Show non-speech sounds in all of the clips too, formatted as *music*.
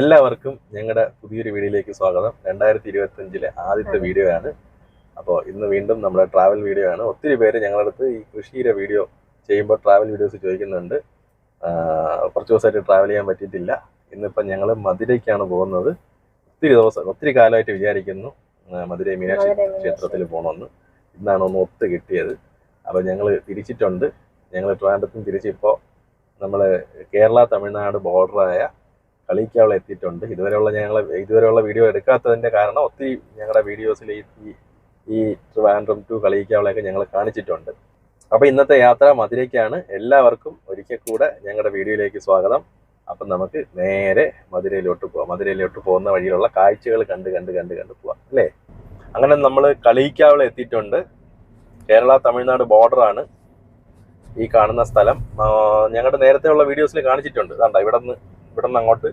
എല്ലാവർക്കും ഞങ്ങളുടെ പുതിയൊരു വീഡിയോയിലേക്ക് സ്വാഗതം. രണ്ടായിരത്തി ഇരുപത്തി അഞ്ചിലെ ആദ്യത്തെ വീഡിയോ ആണ് അപ്പോൾ ഇന്ന് വീണ്ടും നമ്മുടെ ട്രാവൽ വീഡിയോ ആണ് ഒത്തിരി പേര് ഞങ്ങളുടെ അടുത്ത് ഈ കൃഷിയുടെ വീഡിയോ ചെയ്യുമ്പോൾ ട്രാവൽ വീഡിയോസ് ചോദിക്കുന്നുണ്ട്. കുറച്ച് ദിവസമായിട്ട് ട്രാവൽ ചെയ്യാൻ പറ്റിയിട്ടില്ല. ഇന്നിപ്പം ഞങ്ങൾ മധുരയ്ക്കാണ് പോകുന്നത്. ഒത്തിരി ദിവസം ഒത്തിരി കാലമായിട്ട് വിചാരിക്കുന്നു മധുരൈ മീനാക്ഷി ക്ഷേത്രത്തിൽ പോകണമെന്ന്. ഇന്നാണ് ഒന്ന് ഒത്ത് കിട്ടിയത്. അപ്പോൾ ഞങ്ങൾ തിരിച്ചിട്ടുണ്ട്. ഞങ്ങൾ ട്രാൻഡത്തും തിരിച്ചിപ്പോൾ നമ്മൾ കേരള തമിഴ്നാട് ബോർഡറായ കളിക്കാവള എത്തിയിട്ടുണ്ട്. ഇതുവരെയുള്ള ഞങ്ങൾ ഇതുവരെയുള്ള വീഡിയോ എടുക്കാത്തതിന്റെ കാരണം ഒത്തിരി ഞങ്ങളുടെ വീഡിയോസിൽ ഈ ഈ- ട്രിവാൻഡ്രം ടു കളിക്കാവളെയൊക്കെ ഞങ്ങൾ കാണിച്ചിട്ടുണ്ട്. അപ്പോൾ ഇന്നത്തെ യാത്ര മധുരയ്ക്കാണ്. എല്ലാവർക്കും ഒരിക്കൽ കൂടെ ഞങ്ങളുടെ വീഡിയോയിലേക്ക് സ്വാഗതം. അപ്പം നമുക്ക് നേരെ മധുരയിലോട്ട് പോവാം. മധുരയിലോട്ട് പോകുന്ന വഴിയിലുള്ള കാഴ്ചകൾ കണ്ട് കണ്ട് കണ്ട് കണ്ട് പോവാം. അല്ലേ? അങ്ങനെ നമ്മൾ കളിക്കാവള എത്തിയിട്ടുണ്ട്. കേരള തമിഴ്നാട് ബോർഡറാണ് ഈ കാണുന്ന സ്ഥലം. ഞങ്ങളുടെ നേരത്തെയുള്ള വീഡിയോസിൽ കാണിച്ചിട്ടുണ്ട്. കണ്ട ഇവിടെ നിന്ന് ഇവിടെ നിന്ന് അങ്ങോട്ട്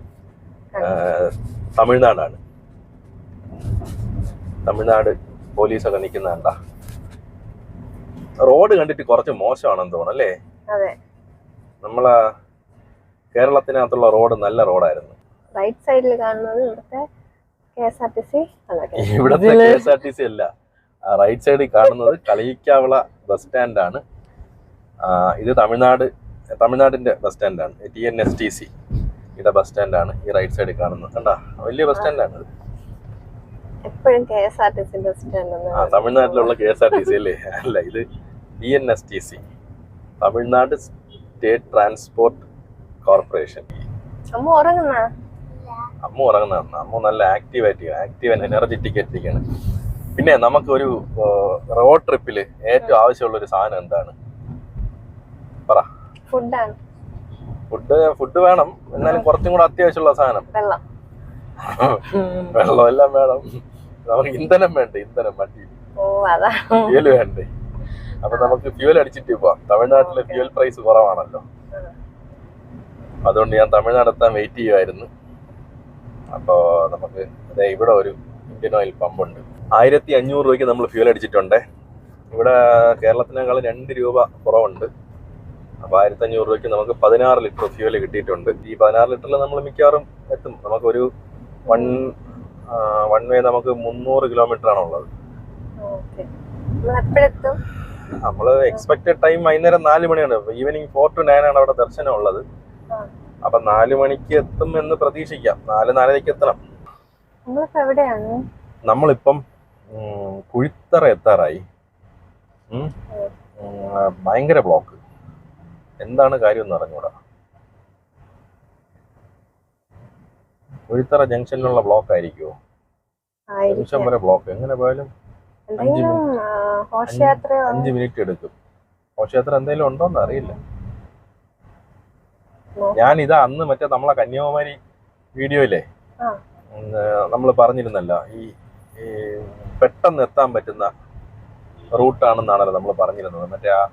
തമിഴ്നാടാണ്. തമിഴ്നാട് പോലീസൊക്കെ നിൽക്കുന്ന കണ്ടാ. റോഡ് കണ്ടിട്ട് കുറച്ച് മോശമാണെന്ന് തോന്നുന്നു അല്ലേ? അതെ. നമ്മളെ കേരളത്തിനകത്തുള്ള റോഡ് നല്ല റോഡായിരുന്നു. റൈറ്റ് സൈഡിൽ കാണുന്നത് ഇവിടുത്തെ K S R T C ഇവിടത്തെ K S R T C അല്ല. റൈറ്റ് സൈഡിൽ കാണുന്നത് കളിയിക്കാവള ബസ് സ്റ്റാൻഡാണ്. ആണ് ഇത് തമിഴ്നാട് തമിഴ്നാടിന്റെ bus സ്റ്റാൻഡാണ് T N S T C. ഇവിടെ ബസ് സ്റ്റാൻഡാണ് ഈ റൈറ്റ് സൈഡിൽ കാണുന്നത്. കണ്ടാ? വലിയ ബസ് സ്റ്റാൻഡാണ്. എപ്പോഴും K S R T C bus stand ആ തമിഴ്നാട്ടിലുള്ള K S R T C അല്ലേ? അല്ല ഇത് B N S T C Tamil Nadu state transport corporation അമ്മ ഉറങ്ങുന്ന? അമ്മ അമ്മ നല്ല ആക്റ്റീവ് ആയിട്ട് ആക്റ്റീവ് ആൻഡ് എനർജറ്റിക് ആയിട്ടിരിക്കുകയാണ് പിന്നെ നമുക്ക് ഒരു റോഡ് ട്രിപ്പിൽ ഏറ്റവും ആവശ്യമുള്ള ഒരു സാധനം എന്താണ്? പറ. ഫുഡാണ് ഫുഡ് ഫുഡ് വേണം. എന്നാലും കുറച്ചും കൂടെ അത്യാവശ്യമുള്ള സാധനം. വെള്ളം. *laughs* വെള്ളം എല്ലാം വേണം. നമുക്ക് ഇന്ധനം വേണ്ടേ? ഇന്ധനം വണ്ടി ഫ്യൂൽ വേണ്ടേ? അപ്പൊ നമുക്ക് ഫ്യൂൽ അടിച്ചിട്ട് പോവാം. തമിഴ്നാട്ടിലെ ഫ്യൂൽ പ്രൈസ് കുറവാണല്ലോ. അതുകൊണ്ട് ഞാൻ തമിഴ്നാട് എത്താൻ വെയിറ്റ് ചെയ്യുമായിരുന്നു അപ്പോ നമുക്ക് ഇവിടെ ഒരു ഇന്ത്യൻ ഓയിൽ പമ്പ് ഉണ്ട്. ആയിരത്തി അഞ്ഞൂറ് രൂപയ്ക്ക് നമ്മൾ ഫ്യൂൽ അടിച്ചിട്ടുണ്ട്. ഇവിടെ കേരളത്തിനേക്കാൾ രണ്ട് രൂപ കുറവുണ്ട്. അപ്പൊ ആയിരത്തി അഞ്ഞൂറ് രൂപയ്ക്ക് നമുക്ക് പതിനാറ് ലിറ്റർ ഫ്യൂവൽ കിട്ടിയിട്ടുണ്ട്. ഈ പതിനാറ് ലിറ്ററിൽ നമ്മൾ മിക്കവാറും എത്തും. നമുക്കൊരു വൺ വൺ വേ നമുക്ക് മുന്നൂറ് കിലോമീറ്റർ ആണുള്ളത് നമ്മൾ എക്സ്പെക്റ്റഡ് ടൈം വൈകുന്നേരം നാല് മണിയാണ്. ഈവനിങ് ഫോർ ടു നയൻ ആണ് അവിടെ ദർശനം ഉള്ളത്. അപ്പൊ നാല് മണിക്ക് എത്തും എന്ന് പ്രതീക്ഷിക്കാം. നാല് നാലരയ്ക്ക് എത്തണം. നമ്മളിപ്പോ കുഴിത്തറ എത്താറായി. ഭയങ്കര ബ്ലോക്ക് എന്താണ് കാര്യം എന്ന് അറിഞ്ഞൂടാ കുഴിത്തറ ജംഗ്ഷനിലുള്ള ബ്ലോക്ക് ആയിരിക്കുമോ നിമിഷം വരെ ബ്ലോക്ക്. എങ്ങനെ പോയാലും അഞ്ചു ഘോഷയാത്രയോ അഞ്ച് മിനിറ്റ് എടുക്കും. ഘോഷയാത്ര എന്തെങ്കിലും ഉണ്ടോന്ന് അറിയില്ല. ഞാൻ ഇതാ അന്ന് മറ്റേ നമ്മളെ കന്യാകുമാരി വീഡിയോയിലെ. നമ്മൾ പറഞ്ഞിരുന്നല്ലോ ഈ പെട്ടെന്ന് എത്താൻ പറ്റുന്ന റൂട്ടാണെന്നാണല്ലോ നമ്മൾ പറഞ്ഞിരുന്നത്. മറ്റേ ആ.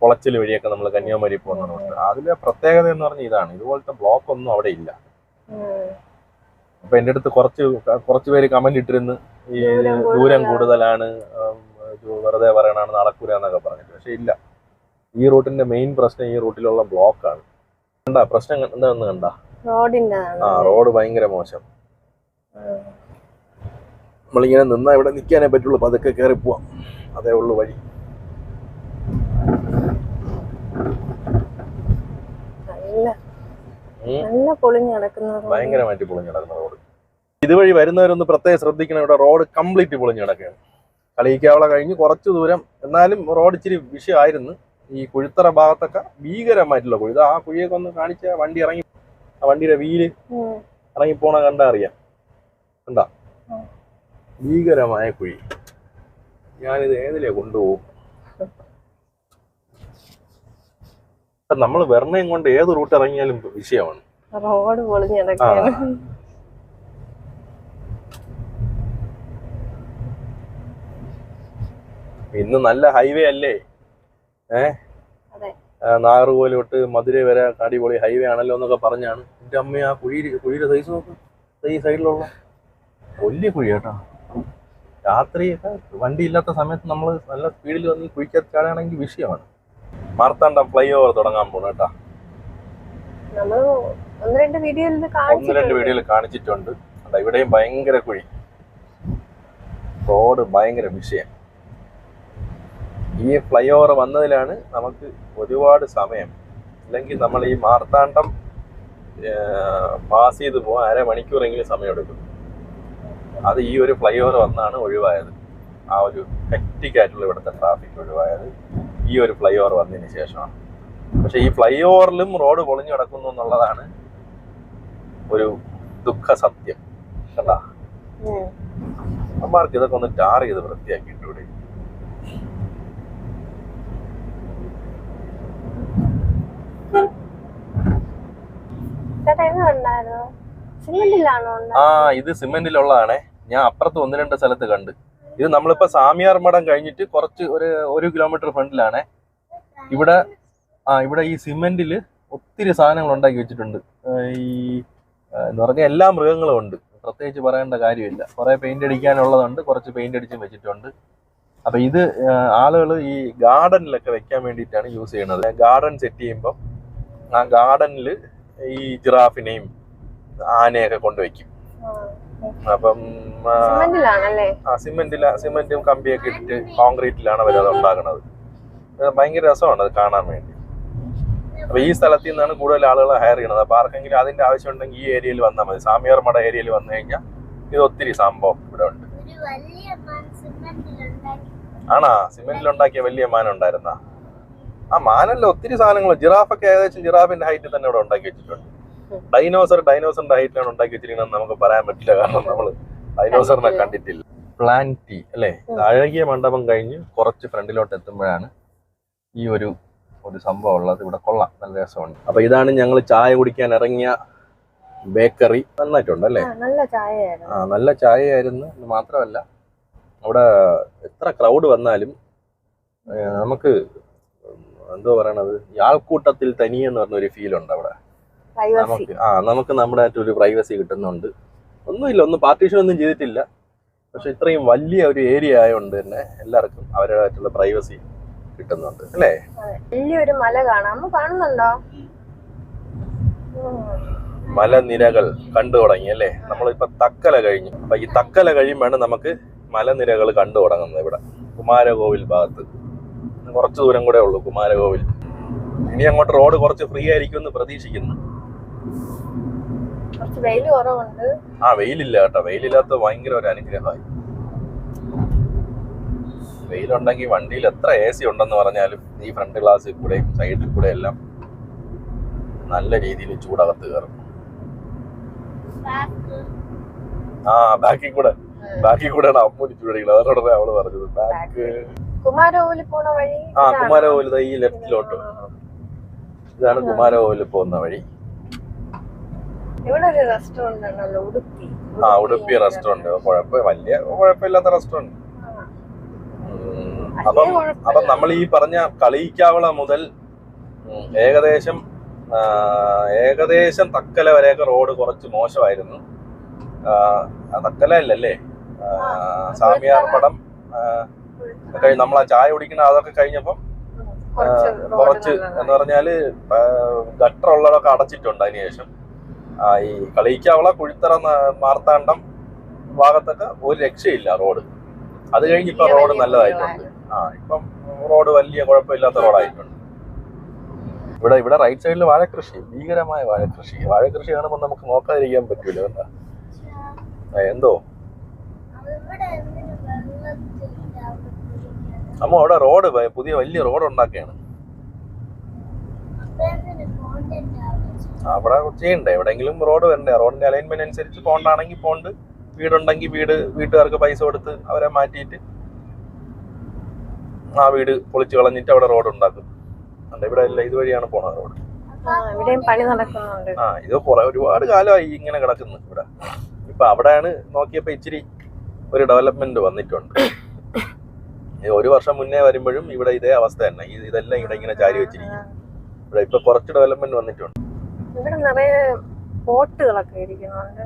കുളച്ചിൽ വഴിയൊക്കെ നമ്മൾ കന്യാകുമാരി പോകുന്ന റൂട്ട് അതിലെ പ്രത്യേകത എന്ന് പറഞ്ഞാൽ ഇതാണ്. ഇതുപോലത്തെ ബ്ലോക്ക് ഒന്നും അവിടെ ഇല്ല. അപ്പൊ എന്റെ അടുത്ത് കുറച്ച് കുറച്ച് പേര് കമന്റ് ഇട്ടിരുന്ന് ഈ ദൂരം കൂടുതലാണ്. വെറുതെ പറയണാണ് നടക്കൂല എന്നൊക്കെ പറഞ്ഞിട്ട്. പക്ഷെ ഇല്ല. ഈ റൂട്ടിന്റെ മെയിൻ പ്രശ്നം ഈ റൂട്ടിലുള്ള ബ്ലോക്കാണ് കണ്ട പ്രശ്നം എന്താണെന്ന് കണ്ട? ആ റോഡ് ഭയങ്കര മോശം. നമ്മളിങ്ങനെ നിന്നാ ഇവിടെ നിൽക്കാനേ പറ്റുള്ളൂ. പതുക്കെ കയറി പോവാം. അതേ ഉള്ളു വഴി. നല്ല പൊളിഞ്ഞ് കിടക്കുന്ന road. ഭയങ്കരമായിട്ട് പൊളിഞ്ഞു കിടക്കുന്ന റോഡ്. ഇതുവഴി വരുന്നവരൊന്ന് പ്രത്യേകം ശ്രദ്ധിക്കണം. ഇവിടെ റോഡ് കംപ്ലീറ്റ് പൊളിഞ്ഞു കിടക്കുകയാണ്. കളിയിക്കാവള കഴിഞ്ഞ് കുറച്ച് ദൂരം എന്നാലും റോഡ് ഇച്ചിരി വിഷയമായിരുന്നു. ഈ കുഴിത്തറ ഭാഗത്തൊക്കെ ഭീകരമായിട്ടുള്ള കുഴി. ഇത് ആ കുഴിയൊക്കെ ഒന്ന് കാണിച്ച വണ്ടി ഇറങ്ങി ആ വണ്ടിയുടെ വീൽ ഇറങ്ങിപ്പോണ ഇറങ്ങി പോണ കണ്ടാ അറിയാം. കണ്ടാ. ഭീകരമായ കുഴി. ഞാനിത് ഏതിലേ കൊണ്ടുപോകും? നമ്മൾ വെർണയും കൊണ്ട് ഏത് റൂട്ട് ഇറങ്ങിയാലും വിഷയമാണ്. റോഡ് പൊളിഞ്ഞ് കിടക്കുകയാണ് ഇന്ന് നല്ല ഹൈവേ അല്ലേ? ആ, നാഗർകോവിൽ തൊട്ട് മധുര വരെ അടിപൊളി ഹൈവേ ആണല്ലോ എന്നൊക്കെ പറഞ്ഞാണ്. എന്റെ അമ്മ ആ കുഴി കുഴിയുടെ സൈസ് നോക്ക്. ഈ സൈഡിലുള്ള വലിയ കുഴി കേട്ടോ. രാത്രിയൊക്കെ വണ്ടി ഇല്ലാത്ത സമയത്ത് നമ്മൾ നല്ല സ്പീഡിൽ വന്ന് കുഴിക്കാത്ത ചാടുകയാണെങ്കിൽ വിഷയമാണ്. മാർത്താണ്ഡം ഫ്ലൈ ഓവർ തുടങ്ങാൻ പോണു കേട്ടാ. ഒന്ന് രണ്ട് വീഡിയോയിൽ കാണിച്ചിട്ടുണ്ട്. അതാ ഇവിടെയും ഭയങ്കര കുഴി. റോഡ് ഭയങ്കര വിഷയം. ഈ ഫ്ലൈ ഓവർ വന്നതിലാണ് നമുക്ക് ഒരുപാട് സമയം. അല്ലെങ്കിൽ നമ്മൾ ഈ മാർത്താണ്ഡം പാസ് ചെയ്ത് പോകാൻ അരമണിക്കൂറെങ്കിലും സമയമെടുക്കും. അത് ഈ ഒരു ഫ്ലൈ ഓവർ വന്നാണ് ഒഴിവായത്. ആ ഒരു ഹെക്റ്റിക് ആയിട്ടുള്ള ഇവിടുത്തെ ട്രാഫിക് ഒഴിവായത്. ഈ ഒരു ഫ്ലൈ ഓവർ വന്നതിന് ശേഷമാണ്. പക്ഷെ ഈ ഫ്ലൈ ഓവറിലും റോഡ് പൊളിഞ്ഞു കിടക്കുന്നു എന്നുള്ളതാണ് ഒരു ദുഃഖ സത്യം. കേട്ടാ. അമ്മമാർക്ക് ഇതൊക്കെ ഒന്ന് ടാർ ചെയ്ത് വൃത്തിയാക്കിയിട്ട് ഇവിടെ ചേട്ടാ ഇത് ഉണ്ടായിരുന്നു സിമെന്റിലാണോ ആ ഇത് സിമെന്റിലുള്ളതാണേ. ഞാൻ അപ്പുറത്ത് ഒന്ന് രണ്ട് സ്ഥലത്ത് കണ്ട്. ഇത് നമ്മളിപ്പോ സാമിയാർ മഠം കഴിഞ്ഞിട്ട് കുറച്ച് ഒരു ഒരു കിലോമീറ്റർ ഫ്രണ്ടിലാണ്. ഇവിടെ ആ ഇവിടെ ഈ സിമെന്റിൽ ഒത്തിരി സാധനങ്ങൾ ഉണ്ടാക്കി വെച്ചിട്ടുണ്ട്. ഈ എന്ന് പറഞ്ഞാൽ എല്ലാ മൃഗങ്ങളും ഉണ്ട്. പ്രത്യേകിച്ച് പറയേണ്ട കാര്യമില്ല. കുറെ പെയിന്റ് അടിക്കാനുള്ളതുണ്ട് കുറച്ച് പെയിന്റ് അടിച്ചും വെച്ചിട്ടുണ്ട്. അപ്പൊ ഇത് ആളുകൾ ഈ ഗാർഡനിലൊക്കെ വെക്കാൻ വേണ്ടിയിട്ടാണ് യൂസ് ചെയ്യുന്നത്. ഗാർഡൻ സെറ്റ് ചെയ്യുമ്പോൾ ആ ഗാർഡനിൽ ഈ ജിറാഫിനെയും ആനയൊക്കെ കൊണ്ടുവയ്ക്കും അപ്പം സിമെന്റില സിമെന്റും കമ്പിയൊക്കെ ഇട്ടിട്ട് കോൺക്രീറ്റിലാണ് അവർ അത് ഉണ്ടാക്കുന്നത് ഭയങ്കര രസമാണ് അത് കാണാൻ വേണ്ടി. അപ്പൊ ഈ സ്ഥലത്തിൽ നിന്നാണ് കൂടുതൽ ആളുകൾ ഹയർ ചെയ്യുന്നത് അപ്പൊ ആർക്കെങ്കിലും അതിന്റെ ആവശ്യം ഉണ്ടെങ്കിൽ ഈ ഏരിയയിൽ വന്നാൽ മതി. സാമിയാർ മട ഏരിയയിൽ വന്നു കഴിഞ്ഞാൽ ഇത് ഒത്തിരി സംഭവം ഇവിടെ ഉണ്ട്. ആണാ സിമെന്റിൽ ഉണ്ടാക്കിയ വലിയ മാനം ഉണ്ടായിരുന്ന? ആ മാനല്ല ഒത്തിരി സാധനങ്ങൾ. ജിറാഫൊക്കെ ഏകദേശം ജിറാഫിന്റെ ഹൈറ്റിൽ തന്നെ ഇവിടെ ഉണ്ടാക്കി വെച്ചിട്ടുണ്ട്. ഡൈനോസർ ഡൈനോസറിന്റെ ഹൈറ്റിലാണ് ഉണ്ടാക്കി വെച്ചിരിക്കുന്നത് നമുക്ക് പറയാൻ പറ്റില്ല. കാരണം നമ്മൾ ഡൈനോസറിനെ കണ്ടിട്ടില്ല. പ്ലാന്റി അല്ലെ. അഴകിയ മണ്ഡപം കഴിഞ്ഞ് കുറച്ച് ഫ്രണ്ടിലോട്ട് എത്തുമ്പോഴാണ് ഈ ഒരു ഒരു സംഭവം ഉള്ളത്. ഇവിടെ കൊള്ളാം. നല്ല രസമുണ്ട്. അപ്പൊ ഇതാണ് ഞങ്ങൾ ചായ കുടിക്കാൻ ഇറങ്ങിയ ബേക്കറി. നന്നായിട്ടുണ്ട് അല്ലേ? ആ, നല്ല ചായയായിരുന്നു. ആ നല്ല ചായയായിരുന്നു. എന്ന് മാത്രമല്ല അവിടെ എത്ര ക്രൗഡ് വന്നാലും നമുക്ക് എന്തോ പറയണത്? ഈ ആൾക്കൂട്ടത്തിൽ തനിയെന്ന് പറഞ്ഞ ഒരു ഫീൽ ഉണ്ട് അവിടെ. നമുക്ക് ആ നമുക്ക് നമ്മുടെ ഒരു പ്രൈവസി കിട്ടുന്നുണ്ട്. ഒന്നുമില്ല ഒന്നും പാർട്ടീഷൻ ഒന്നും ചെയ്തിട്ടില്ല. പക്ഷെ ഇത്രയും വലിയ ഒരു ഏരിയ ആയതുകൊണ്ട് തന്നെ എല്ലാവർക്കും അവരുടേതായിട്ടുള്ള പ്രൈവസി കിട്ടുന്നുണ്ട്. അല്ലേ? വലിയൊരു മല കാണാം. കാണുന്നുണ്ടോ? മലനിരകൾ കണ്ടു തുടങ്ങി അല്ലേ? നമ്മളിപ്പോ തക്കല കഴിഞ്ഞു. അപ്പൊ ഈ തക്കല കഴിയുമ്പോഴാണ് നമുക്ക് മലനിരകൾ കണ്ടു തുടങ്ങുന്നത് ഇവിടെ. കുമാരകോവിൽ ഭാഗത്ത്. കുറച്ച് ദൂരം കൂടെ ഉള്ളൂ കുമാരകോവിൽ. ഇനി അങ്ങോട്ട് റോഡ് കുറച്ച് ഫ്രീ ആയിരിക്കും എന്ന് പ്രതീക്ഷിക്കുന്നു. കുറച്ച് വെയിൽ കുറവുണ്ട്. ആ വെയിലില്ല കേട്ടോ. വെയിലില്ലാത്ത ഭയങ്കര ഒരു അനുഗ്രഹമായി. വെയിലുണ്ടെങ്കിൽ വണ്ടിയിൽ എത്ര എ സി ഉണ്ടെന്ന് പറഞ്ഞാലും ഈ ഫ്രണ്ട് ഗ്ലാസ്സിൽ കൂടെയും സൈഡിൽ കൂടെ എല്ലാം നല്ല രീതിയിൽ ചൂടകത്ത് കയറും. ആ ബാക്കിൽ കൂടെ. ബാക്കിൽ കൂടെയാണ് അമ്മൂടി ചൂടിക്കുന്നത് അതോടെ അവൾ പറഞ്ഞത്. ബാക്ക് കുമാരകോവിൽ പോണ വഴി ആ? കുമാരകോവിൽ ഈ ലെഫ്റ്റിലോട്ട് ഇതാണ്. കുമാരകോവിൽ പോകുന്ന വഴി. ഇവിടെ ഒരു റെസ്റ്റോറന്റ് ഉണ്ടല്ലോ ഉടുപ്പി ആ ഉടുപ്പി റെസ്റ്റോറന്റ് കുഴപ്പം വലിയ കുഴപ്പമില്ലാത്ത റെസ്റ്റോറന്റ് അപ്പം. അപ്പം നമ്മൾ ഈ പറഞ്ഞ കളിയിക്കാവള മുതൽ ഏകദേശം ഏകദേശം തക്കല വരെയൊക്കെ റോഡ് കുറച്ച് മോശമായിരുന്നു. തക്കല അല്ലല്ലേ? സാമിയാർ പടം നമ്മൾ ആ ചായ കുടിക്കുന്ന അതൊക്കെ കഴിഞ്ഞപ്പം കുറച്ച് എന്ന് പറഞ്ഞാൽ ഗട്ടർ ഉള്ളതൊക്കെ അടച്ചിട്ടുണ്ട് അതിനുശേഷം. ഈ കളിക്കാവള കുഴിത്തറ മാർത്താണ്ഡം ഭാഗത്തൊക്കെ ഒരു രക്ഷയില്ല റോഡ്. അത് കഴിഞ്ഞ് ഇപ്പൊ റോഡ് നല്ലതായിട്ടുണ്ട്. ആ ഇപ്പം റോഡ് വലിയ കുഴപ്പമില്ലാത്ത റോഡായിട്ടുണ്ട്. ഇവിടെ ഇവിടെ റൈറ്റ് സൈഡിൽ വാഴക്കൃഷി ഭീകരമായ വാഴക്കൃഷി. വാഴക്കൃഷി കാണുമ്പോൾ നമുക്ക് നോക്കാതിരിക്കാൻ പറ്റൂല എന്താ? ആ, എന്തോ അമ്മ അവിടെ റോഡ് പുതിയ വലിയ റോഡ് ഉണ്ടാക്കുകയാണ് അപ്പൊ എന്തിനു കോണ്ടന്റ് ആവശ്യം അവിടെ ചെയ്യണ്ടേ എവിടെയെങ്കിലും റോഡ് വരണ്ടേ? റോഡിന്റെ അലൈൻമെന്റ് അനുസരിച്ച് പോണ്ടാണെങ്കിൽ പോണ്ട് വീടുണ്ടെങ്കിൽ വീട് വീട്ടുകാർക്ക് പൈസ കൊടുത്ത് അവരെ മാറ്റിയിട്ട് ആ വീട് പൊളിച്ചു കളഞ്ഞിട്ട് അവിടെ റോഡ് ഉണ്ടാക്കും. അല്ല ഇവിടെ അല്ല ഇതുവഴിയാണ് പോണത് റോഡ് ആ, ഇത് കുറെ ഒരുപാട് കാലമായി ഇങ്ങനെ കിടക്കുന്നു ഇവിടെ. ഇപ്പൊ അവിടെയാണ് നോക്കിയപ്പോ ഇച്ചിരി ഒരു ഡെവലപ്മെന്റ് വന്നിട്ടുണ്ട്. ഒരു വർഷം മുന്നേ വരുമ്പോഴും ഇവിടെ ഇതേ അവസ്ഥ തന്നെ. ഇതെല്ലാം ഇവിടെ ഇങ്ങനെ ചാരി വെച്ചിരിക്കും ഇവിടെ ഇപ്പൊ കുറച്ച് ഡെവലപ്മെന്റ് വന്നിട്ടുണ്ട്. ഇവിടെ നിറയെ ബോട്ടുകളൊക്കെ ഇരിക്കുന്നുണ്ട്.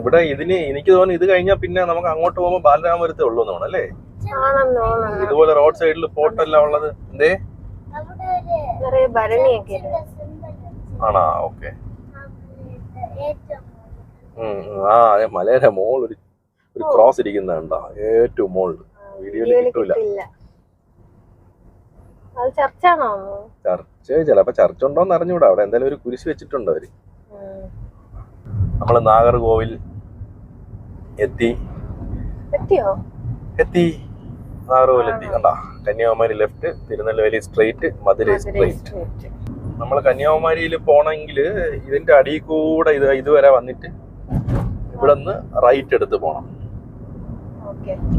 ഇവിടെ ഇതിന് എനിക്ക് തോന്നുന്നു ഇത് കഴിഞ്ഞാൽ പിന്നെ നമുക്ക് അങ്ങോട്ട് പോകുമ്പോൾ ബാലരാമപുരത്തേ ഉള്ളൂ എന്ന് തോന്നുന്നു അല്ലേ? ഇതുപോലെ റോഡ് സൈഡിൽ പോട്ടെല്ലാം ഉള്ളത്. എന്തേ? ആണാ? ഓക്കെ. ആ അതെ മലയുടെ മോൾ ഒരു ക്രോസ് ഇരിക്കുന്നുണ്ടോ ഏറ്റവും മോൾ വീഡിയോയിൽ കിട്ടൂല. ചർച്ച് ചിലപ്പോ ചർച്ച ഉണ്ടോന്ന് അറിഞ്ഞൂടാ. അവിടെ എന്തായാലും ഒരു കുരിശ് വെച്ചിട്ടുണ്ട് അവർ. നമ്മൾ നാഗർകോവിൽ എത്തി. എത്തിയോ? എത്തി. നാഗർകോവിൽ എത്തി കണ്ടാ. Kanyakumari left Tirunelveli straight Madurai straight street. നമ്മൾ കന്യാകുമാരിയിൽ പോണെങ്കിൽ ഇതിന്റെ അടിയിൽ കൂടെ ഇത് ഇതുവരെ വന്നിട്ട് ഇവിടെ നിന്ന് റൈറ്റ് എടുത്ത് പോണം.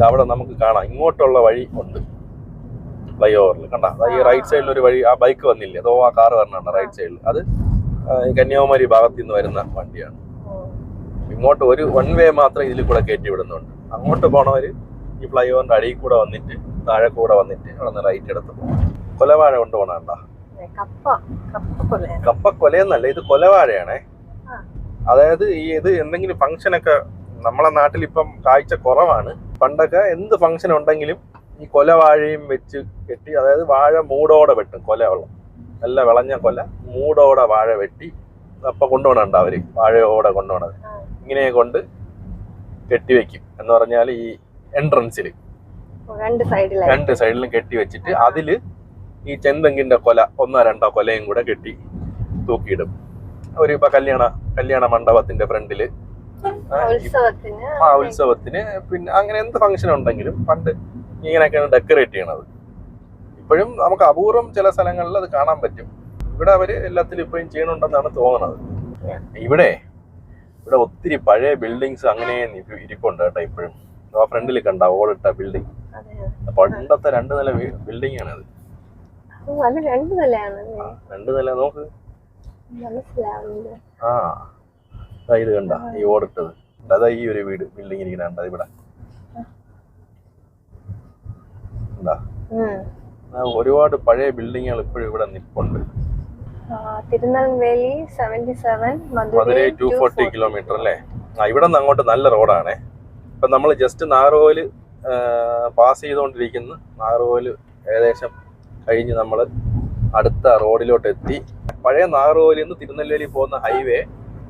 അവിടെ നമുക്ക് കാണാം. ഇങ്ങോട്ടുള്ള വഴി ഉണ്ട്. ഫ്ലൈ ഓവറിൽ കണ്ട? ഈ റൈറ്റ് സൈഡിൽ ഒരു വഴി ആ ബൈക്ക് വന്നില്ലേ? അതോ ആ കാർ വരണുണ്ട് റൈറ്റ് സൈഡിൽ അത് കന്യാകുമാരി ഭാഗത്ത് നിന്ന് വരുന്ന വണ്ടിയാണ്. ഇങ്ങോട്ട് ഒരു വൺ വേ മാത്രം ഇതിൽ കൂടെ കയറ്റി വിടുന്നുണ്ട്. അങ്ങോട്ട് പോണവർ ഈ ഫ്ലൈ ഓവറിന്റെ അടിയിൽ കൂടെ വന്നിട്ട് താഴെ കൂടെ വന്നിട്ട് അവിടെ നിന്ന് റൈറ്റ് എടുത്ത് പോകും കൊലവാഴ കൊണ്ടുപോകണണ്ട ഏ, കപ്പ. കപ്പ കൊല കപ്പ കൊലയെന്നല്ല ഇത് കൊലവാഴയാണേ. അതായത് ഈ ഇത് എന്തെങ്കിലും ഫംഗ്ഷനൊക്കെ നമ്മളെ നാട്ടിൽ ഇപ്പം കാഴ്ച കുറവാണ്. പണ്ടൊക്കെ എന്ത് ഫംഗ്ഷൻ ഉണ്ടെങ്കിലും ഈ കൊല വാഴയും വെച്ച് കെട്ടി അതായത് വാഴ മൂടോടെ വെട്ടും കൊല വെള്ളം നല്ല വിളഞ്ഞ കൊല മൂടോടെ വാഴ വെട്ടി അപ്പൊ കൊണ്ടുപോകണുണ്ട് അവർ. വാഴയോടെ കൊണ്ടുപോണത് ഇങ്ങനെ കൊണ്ട് കെട്ടിവെക്കും എന്ന് പറഞ്ഞാൽ ഈ എൻട്രൻസിൽ രണ്ട് സൈഡിലായി. രണ്ട് സൈഡിലും കെട്ടി വെച്ചിട്ട് അതിൽ ഈ ചെന്തെങ്കിന്റെ കൊല ഒന്നോ രണ്ടോ കൊലയും കൂടെ കെട്ടി തൂക്കിയിടും. ഒരു ഇപ്പൊ കല്യാണ കല്യാണ മണ്ഡപത്തിന്റെ ഫ്രണ്ടിൽ. ആ, ഈ- ഉത്സവത്തിന്. ആ ഉത്സവത്തിന്. പിന്നെ അങ്ങനെ എന്ത് ഫംഗ്ഷൻ ഉണ്ടെങ്കിലും പണ്ട് ഇങ്ങനെയൊക്കെയാണ് ഡെക്കറേറ്റ് ചെയ്യണത്. ഇപ്പോഴും നമുക്ക് അപൂർവം ചില സ്ഥലങ്ങളിൽ അത് കാണാൻ പറ്റും. ഇവിടെ അവർ എല്ലാത്തിലും ഇപ്പോഴും ചെയ്യണുണ്ടെന്നാണ് തോന്നുന്നത് ഇവിടെ ഇവിടെ ഒത്തിരി പഴയ ബിൽഡിങ്സ് അങ്ങനെ ഇരി- ഇരിപ്പുണ്ട് കേട്ടോ ഇപ്പോഴും. ആ ഫ്രണ്ടിൽ കണ്ട ഓളിട്ട ബിൽഡിംഗ് പണ്ടത്തെ രണ്ട് നില ബിൽഡിംഗ് ആണ് അത് രണ്ട് നില നോക്ക്. ആ ഇത് കണ്ട ഈ ഓടിട്ടത് അതാ ഈ ഒരു വീട് ബിൽഡിംഗ് ഇരിക്കുന്നുണ്ട് ഇവിടെ. എന്താ. ഒരുപാട് പഴയ ബിൽഡിങ്ങുകൾ ഇപ്പോഴും ഇവിടെ നിപ്പുണ്ട്. ആ, Tirunelveli seventy seven Madurai two forty kilometre അല്ലേ? ആ ഇവിടെ നിന്ന് അങ്ങോട്ട് നല്ല റോഡാണേ. ഇപ്പൊ നമ്മൾ ജസ്റ്റ് നാഗർകോവിൽ പാസ് ചെയ്തുകൊണ്ടിരിക്കുന്നു. നാഗർകോവിൽ ഏകദേശം കഴിഞ്ഞ് നമ്മൾ അടുത്ത റോഡിലോട്ട് എത്തി. പഴയ നാഗർകോവിലിൽ നിന്ന് തിരുനെൽവേലി പോകുന്ന ഹൈവേ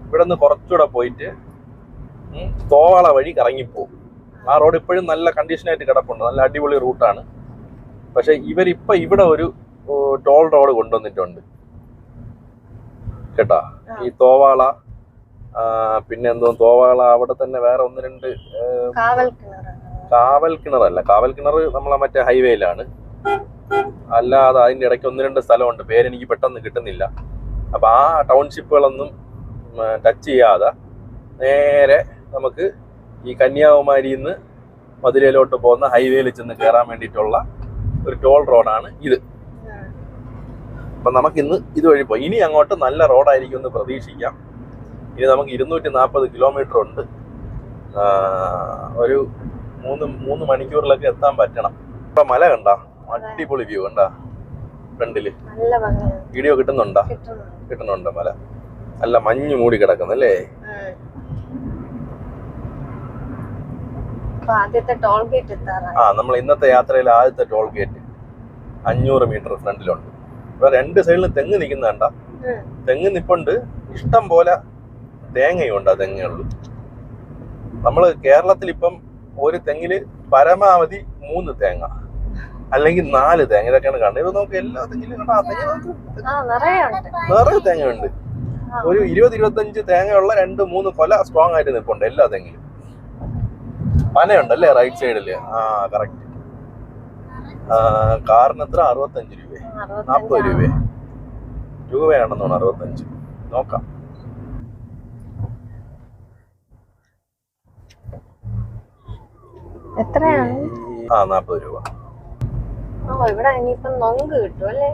ഇവിടെ നിന്ന് കുറച്ചുകൂടെ പോയിട്ട് തോവാള വഴി കറങ്ങിപ്പോകും ആ റോഡ് ഇപ്പോഴും നല്ല കണ്ടീഷനായിട്ട് കിടപ്പുണ്ട്. നല്ല അടിപൊളി റൂട്ടാണ് പക്ഷെ ഇവരിപ്പൊ ഇവിടെ ഒരു ടോൾ റോഡ് കൊണ്ടുവന്നിട്ടുണ്ട്. കേട്ടാ? ഈ തോവാള പിന്നെ എന്തോ തോവാള അവിടെ തന്നെ വേറെ ഒന്ന് രണ്ട് കാവൽ കിണറല്ല. കാവൽ കിണർ നമ്മളെ മറ്റേ ഹൈവേയിലാണ്. അല്ലാതെ അതിന്റെ ഇടയ്ക്ക് ഒന്ന് രണ്ട് സ്ഥലമുണ്ട്. പേരെനിക്ക് പെട്ടെന്ന് കിട്ടുന്നില്ല. അപ്പൊ ആ ടൗൺഷിപ്പുകളൊന്നും ടച്ച് ചെയ്യാതെ നേരെ നമുക്ക് ഈ കന്യാകുമാരിയിൽ നിന്ന് മധുരയിലോട്ട് പോകുന്ന ഹൈവേയിൽ ചെന്ന് കയറാൻ വേണ്ടിയിട്ടുള്ള ഒരു ടോൾ റോഡാണ് ഇത്. അപ്പൊ നമുക്ക് ഇന്ന് ഇതുവഴി പോയി. ഇനി അങ്ങോട്ട് നല്ല റോഡായിരിക്കും എന്ന് പ്രതീക്ഷിക്കാം. ഇനി നമുക്ക് ഇരുന്നൂറ്റി നാൽപ്പത് കിലോമീറ്റർ ഉണ്ട് ഒരു മൂന്ന് മൂന്ന് മണിക്കൂറിലൊക്കെ എത്താൻ പറ്റണം. ഇപ്പൊ മല കണ്ട? അടിപൊളി വ്യൂ കണ്ട? ഫ്രണ്ടിൽ വീഡിയോ കിട്ടുന്നുണ്ടോ? കിട്ടുന്നുണ്ട്. മല. അല്ല മഞ്ഞ് മൂടി കിടക്കുന്നല്ലേ. അപ്പൊ ആദ്യത്തെ ടോൾ ഗേറ്റ് ആ നമ്മൾ ഇന്നത്തെ യാത്രയിൽ ആദ്യത്തെ ടോൾ ഗേറ്റ് അഞ്ഞൂറ് മീറ്റർ ഫ്രണ്ടിലുണ്ട്. ഇപ്പൊ രണ്ട് സൈഡിലും തെങ്ങ് നിൽക്കുന്ന കണ്ട? തെങ്ങ് നിപ്പുണ്ട്. ഇഷ്ടം പോലെ തേങ്ങയുണ്ട് ആ തെങ്ങുകളിൽ നമ്മൾ കേരളത്തിൽ ഇപ്പം ഒരു തെങ്ങിൽ പരമാവധി മൂന്ന് തേങ്ങ അല്ലെങ്കിൽ നാല് തേങ്ങ. ഇതൊക്കെയാണ് കണ്ടത്. ഇപ്പൊ നമുക്ക് എല്ലാ തെങ്ങിലും കണ്ടാ ആ തെങ്ങ് നിറയെ തേങ്ങയുണ്ട്. ഒരു ഇരുപത് ഇരുപത്തഞ്ച് തേങ്ങയുള്ള രണ്ട് മൂന്ന് കൊല സ്ട്രോങ് ആയിട്ട് നിൽപ്പുണ്ട് എല്ലാ തെങ്ങിലും. പനയുണ്ടല്ലേ റൈറ്റ് സൈഡിൽ ആ കറക്റ്റ് കാറിന് എത്ര അറുപത്തഞ്ച് രൂപ. നാൽപ്പത് അറുപത്തഞ്ച് രൂപ. രൂപയാണെന്ന് തോന്നുന്നു അറുപത്തഞ്ച്. നോക്കാം. എത്രയാണ്? ആ നാൽപ്പത് രൂപ. ഇവിടെ ഇനിയിപ്പം നൊങ്ക് കിട്ടും അല്ലേ?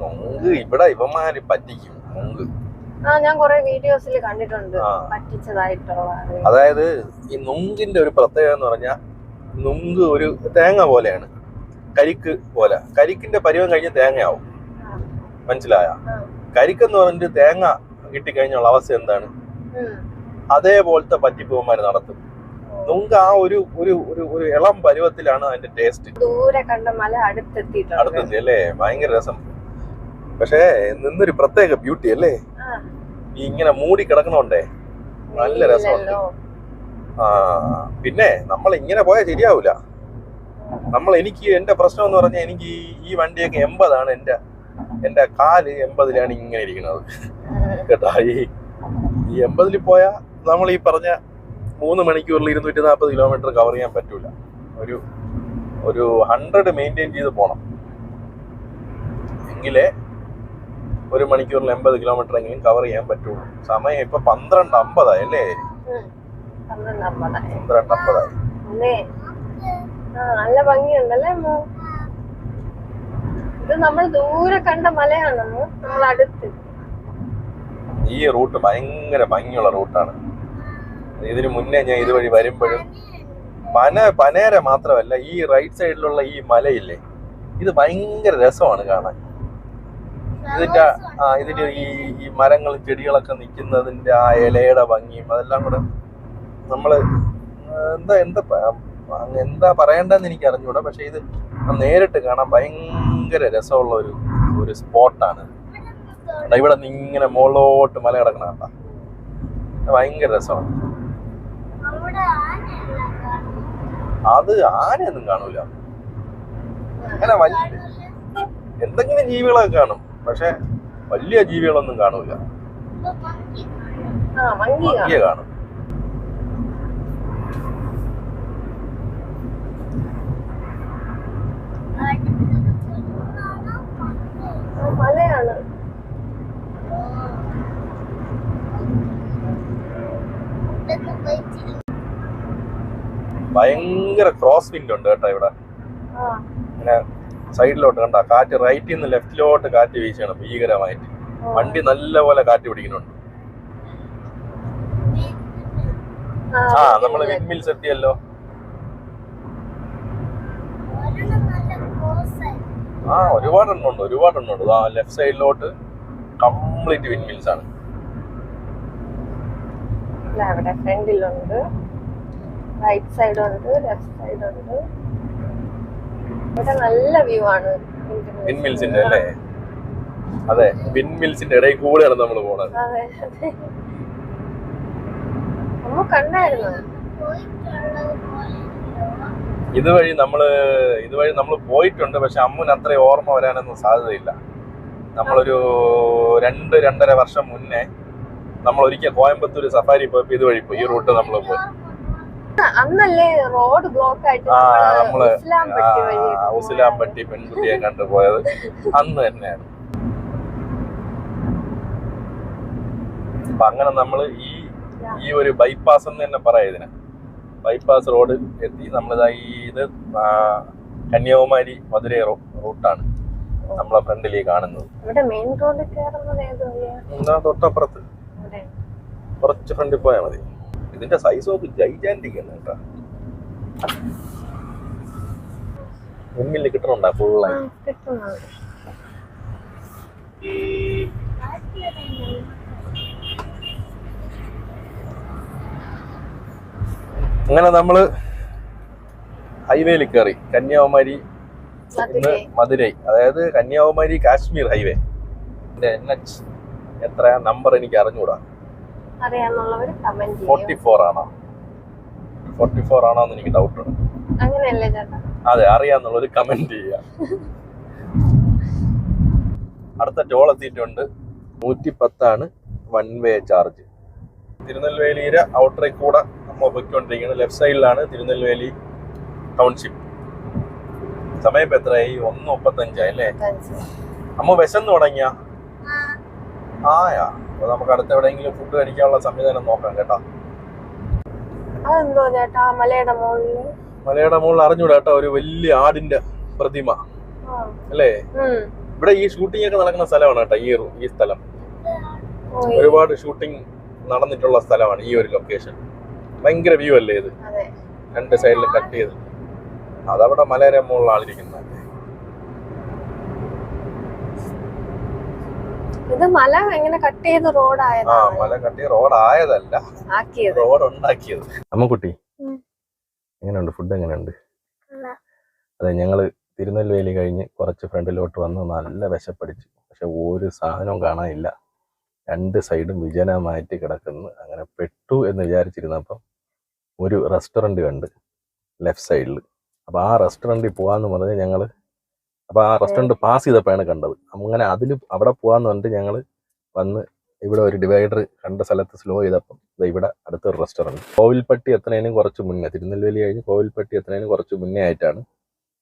നൊങ്ക് ഇവിടെ ഇവന്മാര് പറ്റിക്കും നൊങ്ക്. ഞാൻ കൊറേ വീഡിയോസിൽ കണ്ടിട്ടുണ്ട്. പറ്റിച്ചതായിട്ടുള്ള അതായത് ഈ നുങ്കിന്റെ ഒരു പ്രത്യേകത എന്ന് പറഞ്ഞാൽ നുങ്ക് ഒരു തേങ്ങ പോലെയാണ്. കരിക്ക് പോലെ. കരിക്കിന്റെ പരിവം കഴിഞ്ഞ തേങ്ങയാവും. മനസ്സിലായ. കരിക്കെന്ന് പറഞ്ഞിട്ട് തേങ്ങ കിട്ടിക്കഴിഞ്ഞുള്ള അവസ്ഥ എന്താണ്. അതേപോലത്തെ പറ്റിപ്പൂവന്മാർ നടത്തും. നുങ്ക് ആ ഒരു ഒരു ഒരു ഒരു ഇളം പരുവത്തിലാണ് അതിന്റെ ടേസ്റ്റ്. ദൂരെ കണ്ട മല അടുത്തെത്തി അടുത്തെത്തി അല്ലേ? ഭയങ്കര രസം. പക്ഷേ നിന്നൊരു പ്രത്യേക ബ്യൂട്ടി അല്ലേ? ഇങ്ങനെ മൂടി കിടക്കണോണ്ടേ. നല്ല രസമുണ്ട്. ആ പിന്നെ നമ്മൾ ഇങ്ങനെ പോയാൽ ശരിയാവൂല. നമ്മൾ എനിക്ക് എന്റെ പ്രശ്നം എന്ന് പറഞ്ഞാൽ എനിക്ക് ഈ- ഈ വണ്ടിയൊക്കെ എൺപതാണ് എന്റെ എന്റെ കാൽ എൺപതിലാണ് ഇങ്ങനെ ഇരിക്കുന്നത്. കേട്ടോ ഈ ഈ എൺപതിൽ പോയാൽ നമ്മൾ ഈ പറഞ്ഞ മൂന്ന് മണിക്കൂറിൽ ഇരുന്നൂറ്റി നാൽപ്പത് കിലോമീറ്റർ കവർ ചെയ്യാൻ പറ്റൂല. ഒരു ഒരു ഹൺഡ്രഡ് മെയിന്റെയിൻ ചെയ്ത് പോണം. എങ്കിലേ ഒരു മണിക്കൂറിൽ എൺപത് കിലോമീറ്റർ എങ്കിലും കവർ ചെയ്യാൻ പറ്റുള്ളൂ. സമയം ഇപ്പൊ പന്ത്രണ്ട് അമ്പതായി അല്ലേ. പന്ത്രണ്ട് അമ്പതായി. നല്ല ഭംഗിയുണ്ടല്ലേ ഇത് നമ്മൾ ദൂരെ കണ്ട മലയാണെന്ന് നമ്മൾ അടുത്ത്. ഈ റൂട്ട് ഭയങ്കര ഭംഗിയുള്ള റൂട്ടാണ്. ഇതിനു മുന്നേ ഞാൻ ഇതുവഴി വരുമ്പോഴും പന പനേര മാത്രമല്ല ഈ റൈറ്റ് സൈഡിലുള്ള ഈ മലയില്ലേ? ഇത് ഭയങ്കര രസമാണ് കാണാൻ. ഇതിന്റെ ഇതിന്റെ ഈ ഈ മരങ്ങളും ചെടികളൊക്കെ നിൽക്കുന്നതിന്റെ ആ ഇലയുടെ ഭംഗിയും അതെല്ലാം കൂടെ നമ്മൾ എന്താ എന്താ എന്താ പറയണ്ടെന്ന് എനിക്ക് അറിഞ്ഞൂടാ. പക്ഷെ ഇത് നേരിട്ട് കാണാൻ ഭയങ്കര രസമുള്ള ഒരു ഒരു സ്പോട്ടാണ്. ഇവിടെ നിന്ന് ഇങ്ങനെ മുകളിലോട്ട് മല കിടക്കണ ഭയങ്കര രസമാണ്. അത് ആനയൊന്നും കാണൂല. അങ്ങനെ വലിയ എന്തെങ്കിലും ജീവികളൊക്കെ കാണും. പക്ഷെ വലിയ ജീവികളൊന്നും കാണൂല. monkey കാണും. മലയാണ്. ഭയങ്കര ക്രോസ് വിൻഡ് ഉണ്ട് കേട്ടോ ഇവിടെ. ഇങ്ങനെ സൈഡിലോട്ട് കണ്ട കാറ്റ് റൈറ്റിൽ നിന്ന് ലെഫ്റ്റിലോട്ട് കാറ്റ് വീശുകയാണ് ഭീകരമായിട്ട്. വണ്ടി നല്ലപോലെ കാറ്റ് പിടിക്കുന്നുണ്ട്. ആ നമ്മൾ വിൻമിൽസ് എത്തിയല്ലോ ആ ഒരുപാട് എണ്ണുണ്ട് ഒരുപാട് എണ്ണുണ്ട് ആ ലെഫ്റ്റ് സൈഡിലോട്ട് കംപ്ലീറ്റ് വിൻമിൽസ് ആണ്. അവിടെ ഫ്രണ്ടിലുണ്ട് റൈറ്റ് സൈഡ് ഉണ്ട് ലെഫ്റ്റ് സൈഡ് ഉണ്ട്. ഇവിടെ നല്ല വ്യൂ ആണ്. വിൻമിൽസിന്റെ അല്ലേ? അതെ വിൻമിൽസിന്റെ ഇടയിൽ കൂടെയാണ് നമ്മൾ പോണത്. ഇതുവഴി നമ്മൾ ഇതുവഴി നമ്മൾ പോയിട്ടുണ്ട് പക്ഷെ അമ്മുന് അത്ര ഓർമ്മ വരാനൊന്നും സാധ്യതയില്ല. നമ്മളൊരു രണ്ട് രണ്ടര വർഷം മുന്നേ നമ്മൾ ഒരിക്കൽ കോയമ്പത്തൂർ സഫാരി പോയപ്പോ ഇതുവഴി പോയി ഈ റൂട്ട് നമ്മൾ പോയി. അന്നല്ലേ റോഡ് ബ്ലോക്ക് ആയിട്ട് നമ്മൾ ഉസിലാമ്പട്ടി പെൺകുട്ടിയെ കണ്ടുപോയത് അന്ന് തന്നെയാണ്. അപ്പൊ അങ്ങനെ നമ്മൾ ഈ ഈ ഒരു ബൈപ്പാസ് എന്ന് തന്നെ പറയാം ഇതിന്. ബൈപ്പാസ് റോഡ് എത്തി. നമ്മളിതാ ഈ ഇത് കന്യാകുമാരി മധുരൈ റൂട്ടാണ് നമ്മളെ ഫ്രണ്ടിൽ കാണുന്നത്. തൊട്ടപ്പുറത്ത്. കുറച്ച് ഫ്രണ്ടിൽ പോയാൽ മതി. ഇതിന്റെ സൈസ് നോക്ക് ജൈജാന്റിക് ആണ് കേട്ടോ. മുന്നിൽ കിട്ടണുണ്ടാ? ഫുള്ളായി അങ്ങനെ നമ്മൾ ഹൈവേയിൽ കയറി കന്യാകുമാരി മധുരൈ. അതായത് Kanyakumari Kashmir highway N H. എത്ര നമ്പർ എനിക്ക് അറിഞ്ഞൂടാ. അറിയാന്നുള്ളവര് കമന്റ് ഫോർട്ടി ചെയ്യും. ഫോർ ആണോ? ഫോർട്ടി ഫോർ ആണോ എന്ന് എനിക്ക് ഡൗട്ട് ഉണ്ട്. അങ്ങനെയല്ലേ ചേട്ടാ? അതെ അറിയാന്നുള്ളൊരു കമന്റ് ചെയ്യുക. അടുത്ത ടോൾ എത്തിയിട്ടുണ്ട്. നൂറ്റി പത്താണ് വൺ വേ ചാർജ് തിരുനെൽവേലിയുടെ ഔട്ടറിൽ കൂടെ നമ്മൾ പോയിക്കൊണ്ടിരിക്കുന്നത് ലെഫ്റ്റ് സൈഡിലാണ് തിരുനെൽവേലി ടൗൺഷിപ്പ് സമയം ഇപ്പൊ എത്രയായി? ഒന്ന് മുപ്പത്തഞ്ചായി അല്ലേ? അമ്മ വിശന്ന് തുടങ്ങിയ? ആയാ? അപ്പൊ നമുക്ക് അടുത്ത എവിടെയെങ്കിലും ഫുഡ് കഴിക്കാനുള്ള സംവിധാനം നോക്കാം കേട്ടോ. അതെന്തോ ചേട്ടാ ആ മലയുടെ മലയുടെ മുകളിൽ അറിഞ്ഞൂടാ കേട്ടോ ഒരു വലിയ ആടിന്റെ പ്രതിമ. അല്ലേ. ഇവിടെ ഈ ഷൂട്ടിംഗ് ഒക്കെ നടക്കുന്ന സ്ഥലമാണ് കേട്ടോ ഈ ഈ സ്ഥലം. ഒരുപാട് ഷൂട്ടിംഗ് നടന്നിട്ടുള്ള സ്ഥലമാണ് ഈ ഒരു ലൊക്കേഷൻ ഭയങ്കര വ്യൂ അല്ലേ ഇത്? രണ്ട് സൈഡിൽ കട്ട് ചെയ്ത്. അതവിടെ മലയുടെ മുകളിലാണ് ആളിരിക്കുന്നത് ഇത് മല എങ്ങനെ കട്ട് ചെയ്ത് ആ റോഡായതാണ് മല കട്ടി റോഡ് ആയതല്ല ആക്കിയത്. റോഡ് ഉണ്ടാക്കിയത് അമ്മക്കുട്ടി. എങ്ങനെയുണ്ട്? ഫുഡ് എങ്ങനെയുണ്ട്. അതെ ഞങ്ങൾ തിരുനെൽവേലി കഴിഞ്ഞ് കുറച്ച് ഫ്രണ്ടിലോട്ട് വന്ന് നല്ല വിശപ്പടിച്ചു. പക്ഷെ ഒരു സാധനവും കാണാനില്ല. രണ്ട് സൈഡും വിജനമായിട്ട് കിടക്കുന്നു. അങ്ങനെ പെട്ടു എന്ന് വിചാരിച്ചിരുന്നപ്പം ഒരു റെസ്റ്റോറന്റ് കണ്ട് ലെഫ്റ്റ് സൈഡിൽ അപ്പോൾ ആ റെസ്റ്റോറന്റിൽ പോകാമെന്ന് പറഞ്ഞ് ഞങ്ങൾ അപ്പോൾ ആ റെസ്റ്റോറന്റ് പാസ് ചെയ്തപ്പോഴാണ് കണ്ടത്. അങ്ങനെ അതിൽ അവിടെ പോകാമെന്ന് പറഞ്ഞിട്ട് ഞങ്ങൾ വന്ന് ഇവിടെ ഒരു ഡിവൈഡർ കണ്ട സ്ഥലത്ത് സ്ലോ ചെയ്തപ്പം ഇവിടെ അടുത്തൊരു റെസ്റ്റോറന്റ് കോവിൽപ്പട്ടി എത്തുന്നതിനും കുറച്ച് മുന്നേ തിരുനെൽവേലി കഴിഞ്ഞ് കോവിൽപ്പട്ടി എത്തുന്നതിനും കുറച്ച് മുന്നേ ആയിട്ടാണ്.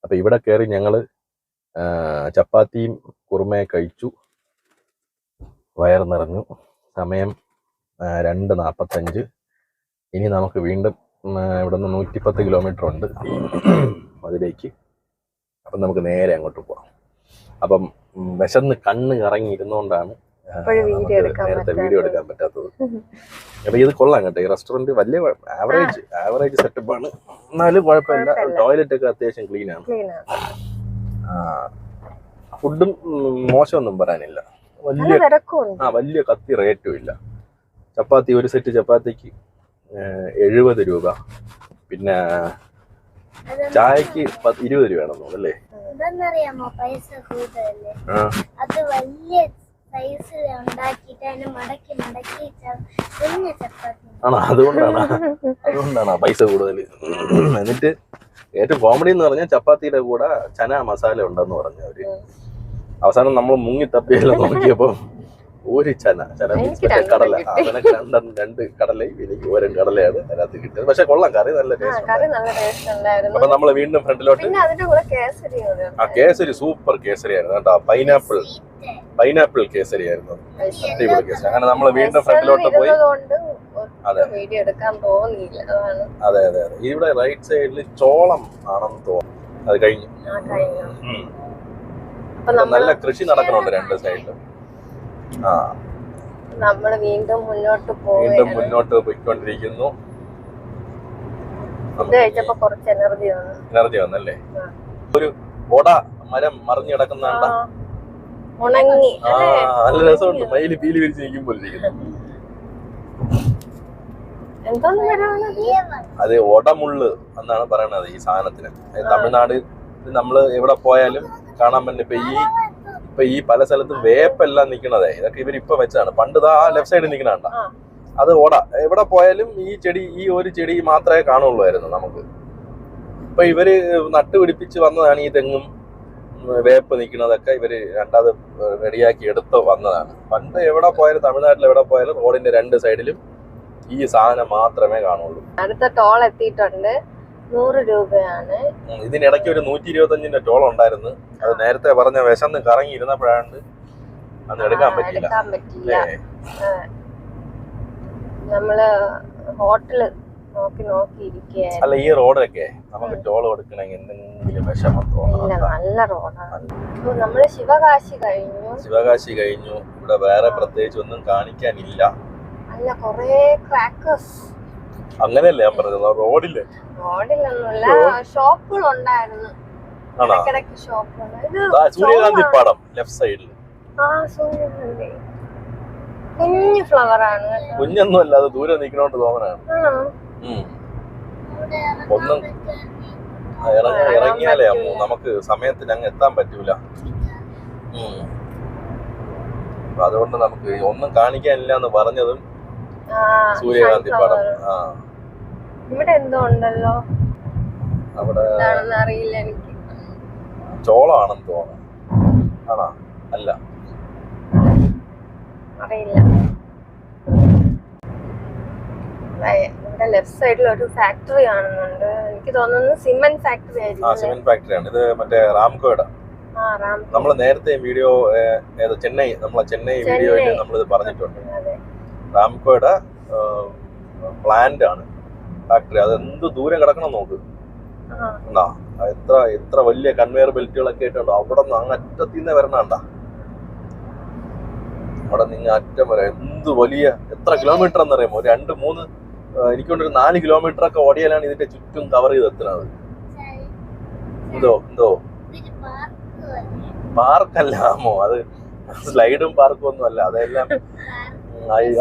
അപ്പോൾ ഇവിടെ കയറി ഞങ്ങൾ ചപ്പാത്തിയും കുറുമയെ കഴിച്ചു. വയർ നിറഞ്ഞു സമയം രണ്ട് നാൽപ്പത്തഞ്ച് ഇനി നമുക്ക് വീണ്ടും ഇവിടെ നിന്ന് നൂറ്റിപ്പത്ത് കിലോമീറ്റർ ഉണ്ട്. അതിലേക്ക് അപ്പം നമുക്ക് നേരെ അങ്ങോട്ട് പോകാം അപ്പം വിശന്ന് കണ്ണ് കറങ്ങി ഇരുന്നുകൊണ്ടാണ് ആ, ഇപ്പോഴും എടുക്കാൻ നേരത്തെ വീഡിയോ എടുക്കാൻ പറ്റാത്തത്. അപ്പൊ ഇത് കൊള്ളാം കേട്ടോ. ഈ റെസ്റ്റോറന്റ് വലിയ ആവറേജ് ആവറേജ് സെറ്റപ്പ് ആണ്. എന്നാലും കുഴപ്പമില്ല. ടോയ്ലറ്റ് ഒക്കെ അത്യാവശ്യം ക്ലീൻ ആണ്. ഫുഡും മോശമൊന്നും പറയാനില്ല. വലിയ ആ വലിയ കത്തി റേറ്റും ഇല്ല. ചപ്പാത്തി ഒരു സെറ്റ് ചപ്പാത്തിക്ക് എഴുപത് രൂപ. പിന്നെ ചായക്ക് ഇരുപത് രൂപ വേണം അല്ലേ? പൈസ കൂടുതലല്ലേ? അത് വലിയ സൈസിൽ ഉണ്ടാക്കിയിട്ട് അതിനെ മടക്കി മടക്കി ച- കുഞ്ഞ ചപ്പാത്തി. ആണോ? അതുകൊണ്ടാണ്. അതുകൊണ്ടാണ് പൈസ കൂടുതൽ. എന്നിട്ട് ഏറ്റവും കോമഡി എന്ന് പറഞ്ഞാൽ ചപ്പാത്തിയുടെ കൂടെ ചന മസാല ഉണ്ടെന്ന് പറഞ്ഞു അവർ. അവസാനം നമ്മൾ മുങ്ങി തപ്പിയെല്ലാം നോക്കിയപ്പോ ഒരു ചന ചന മീൻസ് മറ്റേ കടല. നിനക്ക് രണ്ടെണ്ണം രണ്ട് കടലയും എനിക്ക് ഓരോ കടലയാണ് അതിനകത്ത് കിട്ടിയത് പക്ഷെ കൊള്ളാം കറി നല്ല ടേസ്റ്റ് അപ്പൊ നമ്മൾ വീണ്ടും ഫ്രണ്ടിലോട്ട് ആ കേസരി സൂപ്പർ കേസരി ആയിരുന്നു കേട്ടോ പൈനാപ്പിൾ. പൈനാപ്പിൾ കേസരി ആയിരുന്നു അടിപൊളി കേസരി. അങ്ങനെ നമ്മൾ വീണ്ടും ഫ്രണ്ടിലോട്ട് പോയി. അതെ. അതെ അതെ ഇവിടെ റൈറ്റ് സൈഡിൽ ചോളം ആണെന്ന് തോന്നുന്നു. അത് കഴിഞ്ഞു. നല്ല കൃഷി നടക്കുന്നുണ്ട് രണ്ട് സൈഡിലും നമ്മൾ വീണ്ടും മുന്നോട്ട് വീണ്ടും മുന്നോട്ട് പോയിക്കൊണ്ടിരിക്കുന്നു. കുറച്ച് എനർജി വന്നു. എനർജി വന്നല്ലേ? ഒരു ഓട മരം മറിഞ്ഞു കിടക്കുന്ന ഉണങ്ങി? നല്ല രസമുണ്ട്. മയിൽ പീലി വിരിച്ച് നിൽക്കുമ്പോൾ അത്? ഒടമുള്ള് എന്നാണ് പറയണത് ഈ സാധനത്തിന്. തമിഴ്നാട് നമ്മൾ എവിടെ പോയാലും കാണാൻ പറ്റും ഇപ്പൊ ഈ ഇപ്പൊ ഈ പല സ്ഥലത്തും വേപ്പെല്ലാം നിൽക്കണതേ ഇതൊക്കെ ഇവർ ഇപ്പൊ വെച്ചതാണ്. പണ്ട് ആ ലെഫ്റ്റ് സൈഡിൽ നിക്കണണ്ട ആ. അത് ഓട. എവിടെ പോയാലും ഈ ചെടി ഈ ഒരു ചെടി മാത്രമേ കാണുള്ളായിരുന്നു നമുക്ക്. ഇപ്പൊ ഇവർ നട്ടുപിടിപ്പിച്ച് വന്നതാണ് ഈ തെങ്ങും വേപ്പ് നിൽക്കുന്നതൊക്കെ ഇവർ രണ്ടാമത് റെഡിയാക്കി എടുത്ത് വന്നതാണ്. പണ്ട് എവിടെ പോയാലും തമിഴ്നാട്ടിൽ എവിടെ പോയാലും റോഡിന്റെ രണ്ട് സൈഡിലും ഈ സാധനം മാത്രമേ കാണുള്ളൂ. അടുത്ത ടോൾ എത്തിയിട്ടുണ്ട്. നൂറ് രൂപയാണ്. ഇതിനിടയ്ക്ക് ഒരു നൂറ്റി ഇരുപത്തഞ്ചിന്റെ ടോൾ ഉണ്ടായിരുന്നു. അത് നേരത്തെ പറഞ്ഞ വിശന്ന് കറങ്ങി ഇരുന്നപ്പോഴാണ്ട് അത് എടുക്കാൻ പറ്റില്ല എടുക്കാൻ പറ്റില്ല നമ്മൾ ഹോട്ടൽ നോക്കി നോക്കി ഇരിക്കുകയായിരുന്നു അല്ല ഈ റോഡൊക്കെ നമുക്ക് ടോൾ കൊടുക്കണമെങ്കിൽ എന്തെങ്കിലും വിഷമം ഇല്ല തോന്നണം നല്ല റോഡാണ്. അപ്പൊ നമ്മൾ ശിവകാശി കഴിഞ്ഞു. ശിവകാശി കഴിഞ്ഞു. ഇവിടെ വേറെ പ്രത്യേകിച്ച് ഒന്നും കാണിക്കാനില്ല. അല്ല കൊറേ ക്രാക്കേഴ്സ് അങ്ങനെയല്ലേ ഞാൻ പറഞ്ഞത്? റോഡിൽ റോഡിലൊന്നുമില്ല ഷോപ്പുകൾ. ഉണ്ടായിരുന്നു സൂര്യകാന്തി പാടം ലെഫ്റ്റ് സൈഡിൽ കുഞ്ഞു ഫ്ലവർ ആണ്. കുഞ്ഞൊന്നും അല്ല അത് ദൂരെ നിൽക്കണോണ്ട് തോന്നണാണ് ഒന്നും ഇറങ്ങിയാലേ അമ്മു നമുക്ക് സമയത്തിന് അങ്ങ് എത്താൻ പറ്റൂല. അതുകൊണ്ട് നമുക്ക് ഒന്നും കാണിക്കാനില്ല എന്ന് പറഞ്ഞതും സൂര്യകാന്തി പടം ഇവിടെ എന്തോ ഉണ്ടല്ലോ? അവിടെ അറിയില്ല എനിക്ക്. ചോളാണെന്ന് തോന്നുന്നു. ആണോ? അല്ല. അറിയില്ല. ഇവിടെ ലെഫ്റ്റ് സൈഡിൽ ഒരു ഫാക്ടറി കാണുന്നുണ്ട്. എനിക്ക് തോന്നുന്നു സിമെന്റ് ഫാക്ടറി ആയിരിക്കും അല്ലേ? ഫാക്ടറി ഫാക്ടറിയാണ്. ഇത് മറ്റേ റാംകോയുടെ. നമ്മൾ നേരത്തെ വീഡിയോ ചെന്നൈ നമ്മളെ ചെന്നൈ വീഡിയോയിൽ നമ്മൾ നമ്മളിത് പറഞ്ഞിട്ടുണ്ട്. റാംകോയുടെ പ്ലാന്റ് ആണ്. ഫാക്ടറി അത് എന്ത് ദൂരം കിടക്കണം നോക്ക്. ഉണ്ടാ എത്ര എത്ര വലിയ കൺവെയർ ബെൽറ്റുകളൊക്കെ ആയിട്ടുണ്ടോ. അവിടെ നിന്ന് അങ്ങ് അറ്റത്തിൽ നിന്ന് വരണണ്ട അവിടെ നിങ്ങ അറ്റം വരെ. എന്ത് വലിയ എത്ര കിലോമീറ്റർ എന്നറിയാമോ? രണ്ട് മൂന്ന് എനിക്കൊണ്ടൊരു നാല് കിലോമീറ്റർ ഒക്കെ ഓടിയാലാണ് ഇതിന്റെ ചുറ്റും കവർ ചെയ്ത് എത്തുന്നത്. എന്തോ എന്തോ? പാർക്കല്ലാമോ പാർക്കല്ല ആമോ അത് സ്ലൈഡും പാർക്കും ഒന്നും അല്ല. അതെല്ലാം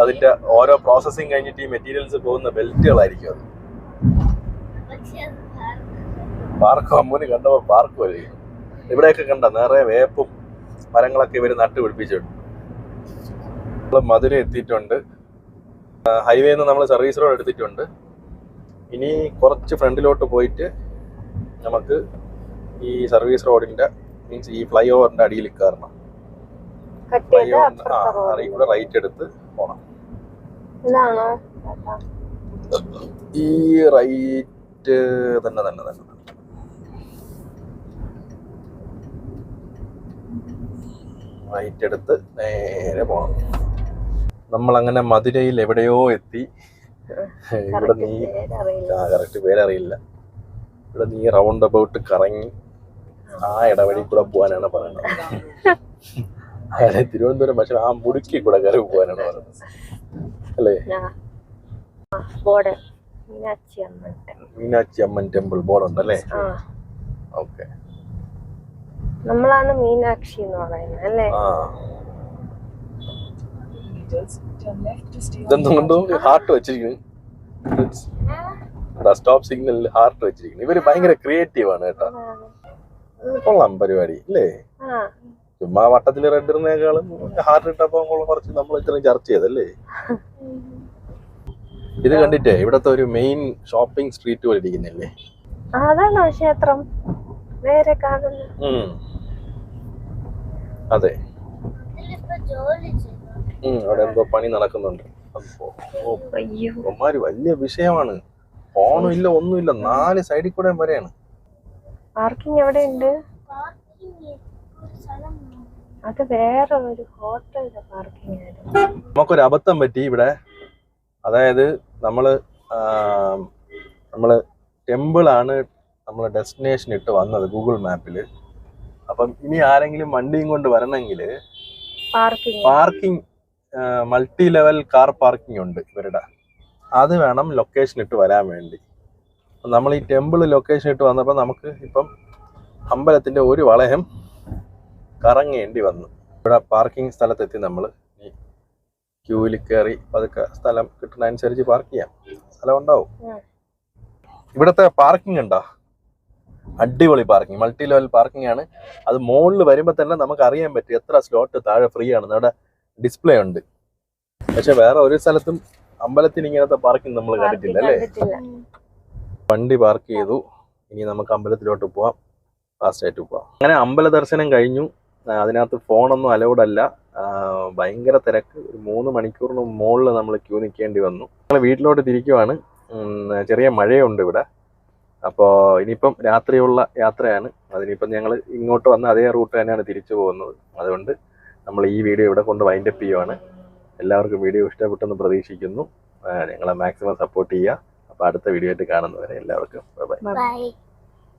അതിന്റെ ഓരോ പ്രോസസ്സിങ് കഴിഞ്ഞിട്ട് ഈ മെറ്റീരിയൽസ് പോകുന്ന ബെൽറ്റുകളായിരിക്കും അത്. പാർക്ക് അമ്മൂന് കണ്ടപ്പോ പാർക്ക് വരികയും ഇവിടെയൊക്കെ കണ്ട നിറയെ വേപ്പും മരങ്ങളൊക്കെ ഇവർ നട്ടുപിടിപ്പിച്ചിട്ടുണ്ട് നമ്മൾ മധുര എത്തിയിട്ടുണ്ട്. ഹൈവേ നിന്ന് നമ്മൾ സർവീസ് റോഡ് എടുത്തിട്ടുണ്ട്. ഇനി കുറച്ച് ഫ്രണ്ടിലോട്ട് പോയിട്ട് നമുക്ക് ഈ സർവീസ് റോഡിന്റെ മീൻസ് ഈ ഫ്ലൈ ഓവറിന്റെ അടിയിൽ കയറണം. ഫ്ലൈ ഓവറിന്റെ ആ റൈറ്റ് എടുത്ത് ചേട്ടാ ഈ റൈറ്റ് തന്നെ തന്നെ തന്നെ. റൈറ്റ് എടുത്ത് നേരെ പോണം. നമ്മൾ അങ്ങനെ മധുരയിൽ എവിടെയോ എത്തി. ഇവിടെ നീ കറക്റ്റ് പേരറിയില്ല. ഇവിടെ നീ റൗണ്ട് അബൌട്ട് കറങ്ങി ആ ഇടവഴി കൂടെ പോവാനാണ് പറയുന്നത്. *laughs* അതെ തിരുവനന്തപുരം പക്ഷെ ആ മുടുക്കി കൂടെ കയറി പോകാനാണ് പറഞ്ഞത് അല്ലേ? Board. Meenakshi Amman temple. Board ഉണ്ടല്ലേ ആ. ഓക്കെ. നമ്മളാണ് മീനാക്ഷി എന്ന് പറയുന്നത് അല്ലേ? ആ. ഇതെന്തും കൊണ്ടു? ഹാർട്ട് വെച്ചിരിക്കുന്നു. സ്റ്റോപ്പ് സിഗ്നലിൽ ഹാർട്ട് വെച്ചിരിക്കുന്നു. ഇവർ ഭയങ്കര ക്രിയേറ്റീവ് ആണ് കേട്ടോ. കൊള്ളാം പരിപാടി അല്ലേ? ആ. ചുമ്മാ വട്ടത്തിൽ റെഡിനേക്കാളും ഹാർട്ട് ഇട്ടപ്പോ നമ്മൾ കുറച്ച് നമ്മൾ ഇത്രയും ചർച്ച ചെയ്തല്ലേ ഇത് കണ്ടിട്ടേ ഇവിടത്തെ ഒരു മെയിൻ ഷോപ്പിംഗ് സ്ട്രീറ്റ് പോലെ ഇരിക്കുന്നില്ലേ? അതാണോ ക്ഷേത്രം. വേറെ കാണുന്നു അതെ. അവിടെ എന്തോ പണി നടക്കുന്നുണ്ട്. വലിയ വിഷയമാണ്. ഫോണും ഇല്ല ഒന്നുമില്ല. നാല് സൈഡിൽ കൂടെ വരെയാണ്. പാർക്കിംഗ് എവിടെ ഉണ്ട് പാർക്കിംഗ് ഒരു സ്ഥലം വേണം. അത് വേറെ ഒരു ഹോട്ടലിന്റെ പാർക്കിംഗ് ആയിരുന്നു. നമുക്കൊരു അബദ്ധം പറ്റി ഇവിടെ. അതായത് നമ്മൾ നമ്മൾ ടെമ്പിൾ ആണ് നമ്മൾ ഡെസ്റ്റിനേഷൻ ഇട്ട് വന്നത് ഗൂഗിൾ മാപ്പിൽ അപ്പം ഇനി ആരെങ്കിലും വണ്ടിയും കൊണ്ട് വരണമെങ്കിൽ parking parking multi level car parking ഉണ്ട് ഇവരുടെ. അത് വേണം ലൊക്കേഷൻ ഇട്ട് വരാൻ വേണ്ടി. നമ്മൾ ഈ ടെമ്പിൾ ലൊക്കേഷൻ ഇട്ട് വന്നപ്പോൾ നമുക്ക് ഇപ്പം അമ്പലത്തിന്റെ ഒരു വളയം കറങ്ങേണ്ടി വന്നു. ഇവിടെ പാർക്കിംഗ് സ്ഥലത്തെത്തി നമ്മൾ ഈ ക്യൂവിൽ കയറി പതുക്കെ സ്ഥലം കിട്ടുന്നതനുസരിച്ച് പാർക്ക് ചെയ്യാം. സ്ഥലം ഉണ്ടാവും. ഇവിടുത്തെ പാർക്കിംഗ് ഉണ്ടോ അടിപൊളി പാർക്കിംഗ് മൾട്ടി ലെവൽ പാർക്കിംഗ് ആണ്. അത് മുകളിൽ വരുമ്പോൾ തന്നെ നമുക്ക് അറിയാൻ പറ്റും എത്ര സ്ലോട്ട് താഴെ ഫ്രീ ആണ്. അവിടെ ഡിസ്പ്ലേ ഉണ്ട്. പക്ഷെ വേറെ ഒരു സ്ഥലത്തും അമ്പലത്തിന് ഇങ്ങനത്തെ പാർക്കിംഗ് നമ്മൾ കണ്ടിട്ടില്ല അല്ലേ? വണ്ടി പാർക്ക് ചെയ്തു. ഇനി നമുക്ക് അമ്പലത്തിലോട്ട് പോവാം. ഫാസ്റ്റ് ആയിട്ട് പോവാം. അങ്ങനെ അമ്പല ദർശനം കഴിഞ്ഞു. അതിനകത്ത് ഫോണൊന്നും അലൗഡ് അല്ല ഭയങ്കര തിരക്ക്. ഒരു മൂന്ന് മണിക്കൂറിന് മുകളിൽ നമ്മൾ ക്യൂ നിൽക്കേണ്ടി വന്നു. ഞങ്ങൾ വീട്ടിലോട്ട് തിരിക്കുവാണ്. ചെറിയ മഴയുണ്ട് ഇവിടെ. അപ്പോൾ ഇനിയിപ്പം രാത്രിയുള്ള യാത്രയാണ്. അതിനിപ്പം ഞങ്ങൾ ഇങ്ങോട്ട് വന്ന അതേ റൂട്ട് തന്നെയാണ് തിരിച്ചു പോകുന്നത്. അതുകൊണ്ട് നമ്മൾ ഈ വീഡിയോ ഇവിടെ കൊണ്ട് വൈൻഡപ്പ് ചെയ്യുവാണ്. എല്ലാവർക്കും വീഡിയോ ഇഷ്ടപ്പെട്ടെന്ന് പ്രതീക്ഷിക്കുന്നു. ഞങ്ങളെ മാക്സിമം സപ്പോർട്ട് ചെയ്യുക. അപ്പോൾ അടുത്ത വീഡിയോ ആയിട്ട് കാണുന്നവരെ എല്ലാവർക്കും. Bye bye